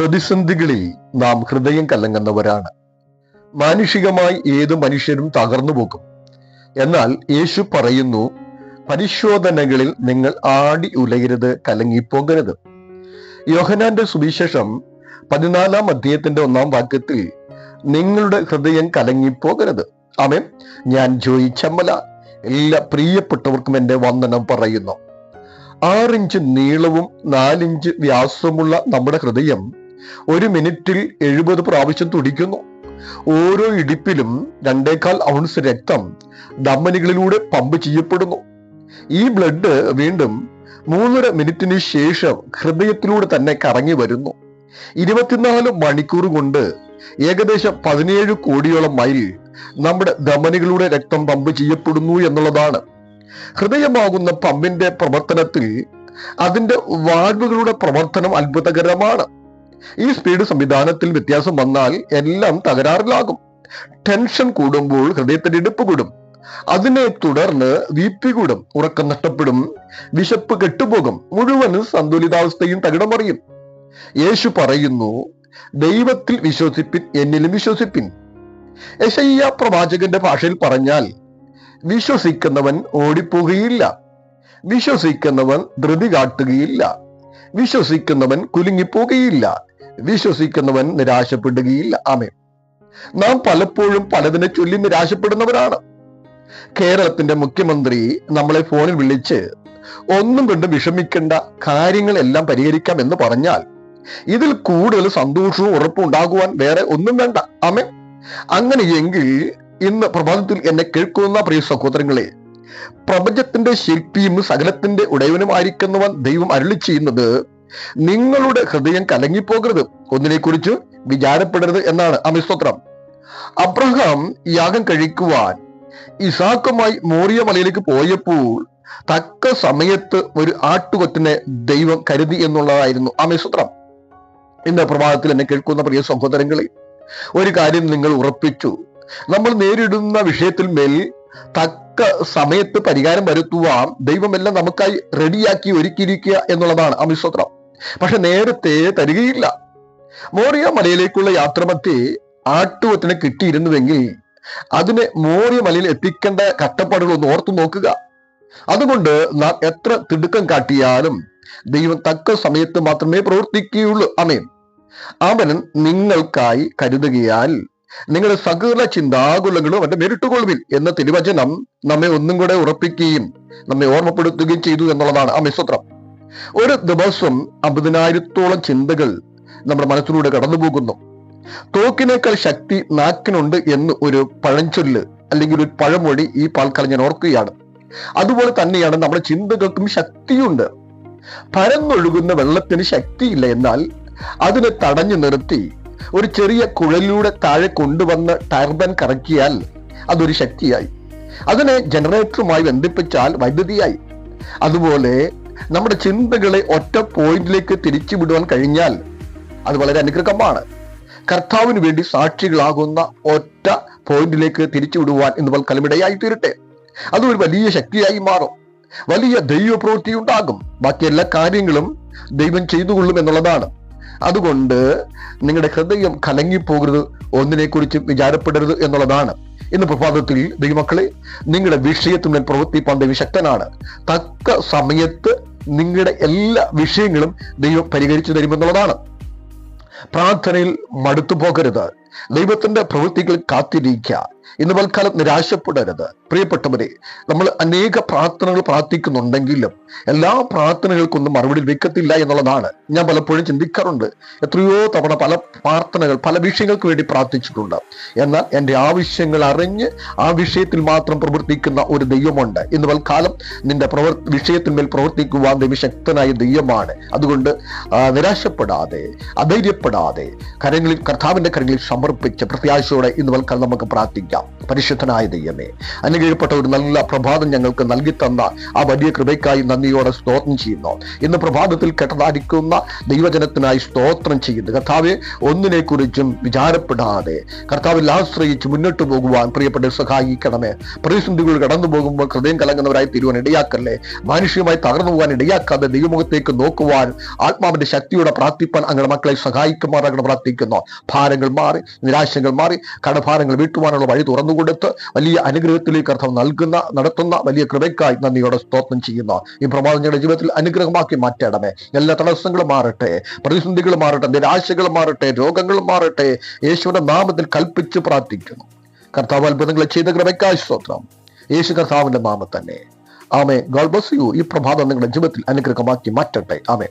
പ്രതിസന്ധികളിൽ നാം ഹൃദയം കലങ്ങുന്നവരാണ്. മാനുഷികമായി ഏത് മനുഷ്യരും തകർന്നു പോകും. എന്നാൽ യേശു പറയുന്നു പരിശോധനകളിൽ നിങ്ങൾ ആടി ഉലയരുത് കലങ്ങിപ്പോകരുത്. യോഹനാന്റെ സുവിശേഷം പതിനാലാം അധ്യായത്തിന്റെ ഒന്നാം വാക്യത്തിൽ നിങ്ങളുടെ ഹൃദയം കലങ്ങിപ്പോകരുത്. ആമേൻ. ഞാൻ ജോയി ചമ്മല എല്ലാ പ്രിയപ്പെട്ടവർക്കും എന്റെ വന്ദനം പറയുന്നു. ആറിഞ്ച് നീളവും നാലിഞ്ച് വ്യാസമുള്ള നമ്മുടെ ഹൃദയം ഒരു മിനിറ്റിൽ എഴുപത് പ്രാവശ്യം തുടിക്കുന്നു. ഓരോ ഇടിപ്പിലും രണ്ടേക്കാൽ ഔൺസ് രക്തം ധമ്മനികളിലൂടെ പമ്പ് ചെയ്യപ്പെടുന്നു. ഈ ബ്ലഡ് വീണ്ടും മൂന്നര മിനിറ്റിന് ശേഷം ഹൃദയത്തിലൂടെ തന്നെ കറങ്ങി വരുന്നു. ഇരുപത്തിനാല് മണിക്കൂർ കൊണ്ട് ഏകദേശം പതിനേഴ് കോടിയോളം മൈൽ നമ്മുടെ ധമനികളുടെ രക്തം പമ്പ് ചെയ്യപ്പെടുന്നു എന്നുള്ളതാണ്. ഹൃദയമാകുന്ന പമ്പിന്റെ പ്രവർത്തനത്തിൽ അതിന്റെ വാൽവുകളുടെ പ്രവർത്തനം അത്ഭുതകരമാണ്. ഈ സ്പീഡ് സംവിധാനത്തിൽ വ്യത്യാസം വന്നാൽ എല്ലാം തകരാറിലാകും. ടെൻഷൻ കൂടുമ്പോൾ ഹൃദയത്തിന്റെ ഇടുപ്പ് കൂടും. അതിനെ തുടർന്ന് വി പി കൂടും. ഉറക്കം നഷ്ടപ്പെടും. വിശപ്പ് കെട്ടുപോകും. മുഴുവനും സന്തുലിതാവസ്ഥയും തകിടമറിയും. യേശു പറയുന്നു ദൈവത്തിൽ വിശ്വസിപ്പിൻ എന്നിലും വിശ്വസിപ്പിൻ. യശയ്യ പ്രവാചകന്റെ ഭാഷയിൽ പറഞ്ഞാൽ വിശ്വസിക്കുന്നവൻ ഓടിപ്പോകുകയില്ല. വിശ്വസിക്കുന്നവൻ ധൃതി കാട്ടുകയില്ല. വിശ്വസിക്കുന്നവൻ കുലുങ്ങിപ്പോകുകയില്ല. വിശ്വസിക്കുന്നവൻ നിരാശപ്പെടുകയില്ല. ആമേ നാം പലപ്പോഴും പലതിനെ ചൊല്ലി നിരാശപ്പെടുന്നവരാണ്. കേരളത്തിന്റെ മുഖ്യമന്ത്രി നമ്മളെ ഫോണിൽ വിളിച്ച് ഒന്നും കൊണ്ട് വിഷമിക്കേണ്ട കാര്യങ്ങളെല്ലാം പരിഹരിക്കാം എന്ന് പറഞ്ഞാൽ ഇതിൽ കൂടുതൽ സന്തോഷവും ഉറപ്പും ഉണ്ടാകുവാൻ വേറെ ഒന്നും വേണ്ട. ആമേ അങ്ങനെയെങ്കിൽ ഇന്ന് പ്രഭാതത്തിൽ എന്നെ കേൾക്കുന്ന പ്രിയ സഹോദരങ്ങളെ പ്രപഞ്ചത്തിന്റെ ശില്പിയും സകലത്തിന്റെ ഉടയവനുമായിരിക്കുന്നവൻ ദൈവം അരുളി ചെയ്യുന്നത് നിങ്ങളുടെ ഹൃദയം കലങ്ങിപ്പോകരുത്. ഒന്നിനെ കുറിച്ച് വിചാരപ്പെടരുത് എന്നാണ് അമിസ്തോത്രം അബ്രഹാം യാഗം കഴിക്കുവാൻ ഇസാക്കുമായി മോറിയ മലയിലേക്ക് പോയപ്പോൾ തക്ക സമയത്ത് ഒരു ആട്ടുകൊറ്റിനെ ദൈവം കരുതി എന്നുള്ളതായിരുന്നു അമിസ്തോത്രം ഇന്ന് പ്രഭാതത്തിൽ എന്നെ കേൾക്കുന്ന പ്രിയ സഹോദരങ്ങളെ ഒരു കാര്യം നിങ്ങൾ ഉറപ്പിച്ചു. നമ്മൾ നേരിടുന്ന വിഷയത്തിൽ മേൽ തക്ക സമയത്ത് പരിഹാരം വരുത്തുവാൻ ദൈവമെല്ലാം നമുക്കായി റെഡിയാക്കി ഒരുക്കിയിരിക്കുക എന്നുള്ളതാണ് അമിസ്വത്രം പക്ഷെ നേരത്തെ തരികയില്ല. മോറിയ മലയിലേക്കുള്ള യാത്രമത്തെ ആട്ടുവത്തിന് കിട്ടിയിരുന്നുവെങ്കിൽ അതിനെ മോറിയ മലയിൽ എത്തിക്കേണ്ട കഷ്ടപ്പാടുകൾ ഒന്ന് ഓർത്തു നോക്കുക. അതുകൊണ്ട് നാം എത്ര തിടുക്കം കാട്ടിയാലും ദൈവം തക്ക സമയത്ത് മാത്രമേ പ്രവർത്തിക്കുകയുള്ളൂ. അമേൻ അവൻ നിങ്ങൾക്കായി കരുതുകയാൽ നിങ്ങളുടെ സകല ചിന്താകുലങ്ങളും അവന്റെ നേരിട്ടുകൊള്ളുവിൻ എന്ന തിരുവചനം നമ്മെ ഒന്നും കൂടെ ഉറപ്പിക്കുകയും നമ്മെ ഓർമ്മപ്പെടുത്തുകയും ചെയ്തു എന്നുള്ളതാണ്. ആ മിസ്വത്രം ഒരു ദിവസം അമ്പതിനായിരത്തോളം ചിന്തകൾ നമ്മുടെ മനസ്സിലൂടെ കടന്നുപോകുന്നു. തോക്കിനേക്കാൾ ശക്തി നാക്കിനുണ്ട് എന്ന് ഒരു പഴഞ്ചൊല്ല് അല്ലെങ്കിൽ ഒരു പഴമൊഴി ഈ പാൽക്കാലം ഞാൻ ഓർക്കുകയാണ്. അതുപോലെ തന്നെയാണ് നമ്മുടെ ചിന്തകൾക്കും ശക്തിയുണ്ട്. പരന്നൊഴുകുന്ന വെള്ളത്തിന് ശക്തിയില്ല എന്നാൽ അതിനെ തടഞ്ഞു നിർത്തി ഒരു ചെറിയ കുഴലിലൂടെ താഴെ കൊണ്ടുവന്ന് ടർബൻ കറക്കിയാൽ അതൊരു ശക്തിയായി. അതിനെ ജനറേറ്ററുമായി ബന്ധിപ്പിച്ചാൽ വൈദ്യുതിയായി. അതുപോലെ നമ്മുടെ ചിന്തകളെ ഒറ്റ പോയിന്റിലേക്ക് തിരിച്ചു വിടുവാൻ കഴിഞ്ഞാൽ അത് വളരെ അനുഗ്രഹമാണ്. കർത്താവിന് വേണ്ടി സാക്ഷികളാകുന്ന ഒറ്റ പോയിന്റിലേക്ക് തിരിച്ചു വിടുവാൻ ഇന്ന് കലമിടയായി തീരട്ടെ. അത് ഒരു വലിയ ശക്തിയായി മാറും. വലിയ ദൈവപ്രവൃത്തി ഉണ്ടാകും. ബാക്കി എല്ലാ കാര്യങ്ങളും ദൈവം ചെയ്തുകൊള്ളും എന്നുള്ളതാണ്. അതുകൊണ്ട് നിങ്ങളുടെ ഹൃദയം കലങ്ങിപ്പോകരുത് ഒന്നിനെ കുറിച്ച് വിചാരപ്പെടരുത് എന്നുള്ളതാണ്. ഇന്ന് പ്രഭാതത്തിൽ ദൈവമക്കളെ നിങ്ങളുടെ വിഷയത്തിൽ പ്രവർത്തിപ്പാൻ വിശക്തനാണ് ശക്തനാണ് തക്ക സമയത്ത് നിങ്ങളുടെ എല്ലാ വിഷയങ്ങളും ദൈവം പരിഹരിച്ചു തരുമെന്നുള്ളതാണ്. പ്രാർത്ഥനയിൽ മടുത്തു പോകരുത്. ദൈവത്തിന്റെ പ്രവൃത്തികൾ കാത്തിരിക്കുക. ഇന്ന് തൽക്കാലം നിരാശപ്പെടരുത്. പ്രിയപ്പെട്ടവരെ നമ്മൾ അനേക പ്രാർത്ഥനകൾ പ്രാർത്ഥിക്കുന്നുണ്ടെങ്കിലും എല്ലാ പ്രാർത്ഥനകൾക്കൊന്നും മറുപടി വെക്കത്തില്ല എന്നുള്ളതാണ് ഞാൻ പലപ്പോഴും ചിന്തിക്കാറുണ്ട്. എത്രയോ തവണ പല പ്രാർത്ഥനകൾ പല വിഷയങ്ങൾക്ക് വേണ്ടി പ്രാർത്ഥിച്ചിട്ടുണ്ട്. എന്നാൽ എന്റെ ആവശ്യങ്ങൾ അറിഞ്ഞ് ആ വിഷയത്തിൽ മാത്രം പ്രവർത്തിക്കുന്ന ഒരു ദൈവമുണ്ട്. ഇന്ന് തൽക്കാലം നിന്റെ പ്രവർ വിഷയത്തിന്മേൽ പ്രവർത്തിക്കുവാൻ ദൈവശക്തനായ ദൈവമാണ്. അതുകൊണ്ട് നിരാശപ്പെടാതെ അധൈര്യപ്പെടാതെ കരങ്ങളിൽ കർത്താവിന്റെ കരങ്ങളിൽ സമർപ്പിച്ച് പ്രത്യാശയോടെ ഇന്ന് വൽക്കാലം നമുക്ക് പ്രാർത്ഥിക്കാം. പരിശുദ്ധനായ ദൈവമേ അനുഗ്രഹപ്പെട്ട ഒരു നല്ല പ്രഭാതം ഞങ്ങൾക്ക് നൽകി തന്ന ആ വലിയ കൃപയ്ക്കായി നന്ദിയോടെ സ്തോത്രം ചെയ്യുന്നു. ഇന്ന് പ്രഭാതത്തിൽ കെട്ടതായിരിക്കുന്ന ദൈവജനത്തിനായി സ്തോത്രം ചെയ്യുന്നു. കർത്താവെ ഒന്നിനെ കുറിച്ചും വിചാരപ്പെടാതെ കർത്താവിൽ ആശ്രയിച്ച് മുന്നോട്ട് പോകുവാൻ പ്രിയപ്പെട്ട സഹായിക്കണമേ. പ്രതിസന്ധികൾ കടന്നു പോകുമ്പോൾ ഹൃദയം കലങ്ങുന്നവരായി തീരുവാൻ ഇടയാക്കല്ലേ? മാനുഷികമായി തകർന്നു പോകാൻ ഇടയാക്കാതെ ദൈവമുഖത്തേക്ക് നോക്കുവാൻ ആത്മാവിന്റെ ശക്തിയോടെ പ്രാർത്ഥിപ്പാൻ അങ്ങനെ മക്കളെ സഹായിക്കുമാറാകണം പ്രാർത്ഥിക്കുന്നു. ഭാരങ്ങൾ മാറി നിരാശകൾ മാറി കടഭാരങ്ങൾ വീട്ടുവാനുള്ള വഴി തുറന്നുകൊടുത്ത് വലിയ അനുഗ്രഹത്തിലേക്ക് അർത്ഥം നൽകുന്ന നടത്തുന്ന വലിയ കൃപയ്ക്കായി നന്ദിയോടെ സ്തോത്രം ചെയ്യുന്ന. ഈ പ്രഭാതം ജീവിതത്തിൽ അനുഗ്രഹമാക്കി മാറ്റണമേ. എല്ലാ തടസ്സങ്ങളും മാറട്ടെ പ്രതിസന്ധികൾ മാറട്ടെ നിരാശകൾ മാറട്ടെ രോഗങ്ങൾ മാറട്ടെ യേശുവിന്റെ നാമത്തിൽ കൽപ്പിച്ച് പ്രാർത്ഥിക്കുന്നു. കർത്താവ് അത്ഭുതങ്ങൾ ചെയ്ത കൃപയ്ക്കായി സ്തോത്രം. യേശു കർത്താവിന്റെ നാമം തന്നെ. ആമേ ഗോഡ് ബ്ലസ് യു. ഈ പ്രഭാതം നിങ്ങളുടെ ജീവിതത്തിൽ അനുഗ്രഹമാക്കി മാറ്റട്ടെ. ആമേ